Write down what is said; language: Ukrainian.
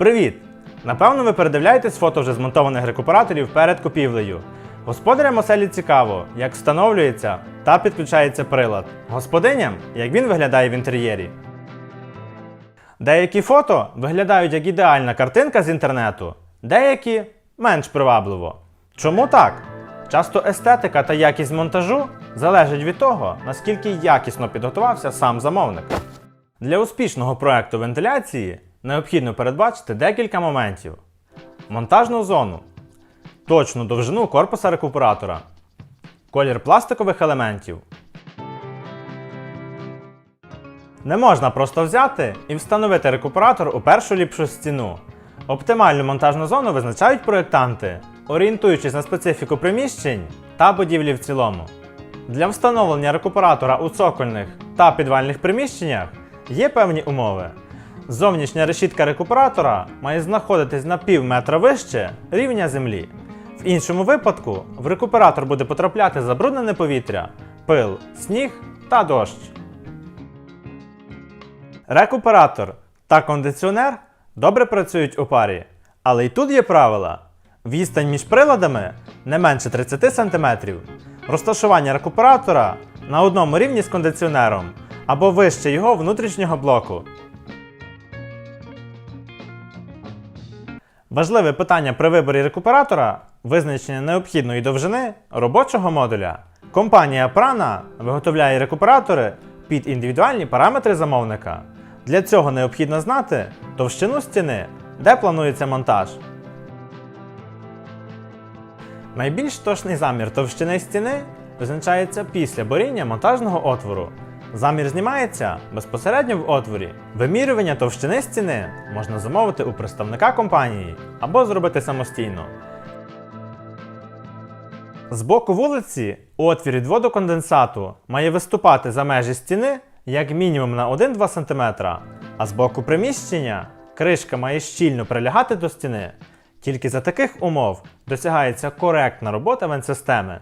Привіт! Напевно, ви передивляєтесь фото вже змонтованих рекуператорів перед купівлею. Господарям оселі цікаво, як встановлюється та підключається прилад. Господиням, як він виглядає в інтер'єрі. Деякі фото виглядають як ідеальна картинка з інтернету, деякі менш привабливо. Чому так? Часто естетика та якість монтажу залежать від того, наскільки якісно підготувався сам замовник. Для успішного проекту вентиляції необхідно передбачити декілька моментів: монтажну зону, точну довжину корпуса рекуператора, колір пластикових елементів. Не можна просто взяти і встановити рекуператор у першу ліпшу стіну. Оптимальну монтажну зону визначають проєктанти, орієнтуючись на специфіку приміщень та будівлі в цілому. Для встановлення рекуператора у цокольних та підвальних приміщеннях є певні умови. Зовнішня решітка рекуператора має знаходитись на пів метра вище рівня землі. В іншому випадку в рекуператор буде потрапляти забруднене повітря, пил, сніг та дощ. Рекуператор та кондиціонер добре працюють у парі, але й тут є правила. Відстань між приладами не менше 30 см, розташування рекуператора на одному рівні з кондиціонером або вище його внутрішнього блоку. Важливе питання при виборі рекуператора визначення необхідної довжини робочого модуля. Компанія Prana виготовляє рекуператори під індивідуальні параметри замовника. Для цього необхідно знати товщину стіни, де планується монтаж. Найбільш точний замір товщини стіни визначається після боріння монтажного отвору. Замір знімається безпосередньо в отворі. Вимірювання товщини стіни можна замовити у представника компанії або зробити самостійно. З боку вулиці отвір від водоконденсату має виступати за межі стіни як мінімум на 1-2 см, а з боку приміщення кришка має щільно прилягати до стіни. Тільки за таких умов досягається коректна робота вентсистеми.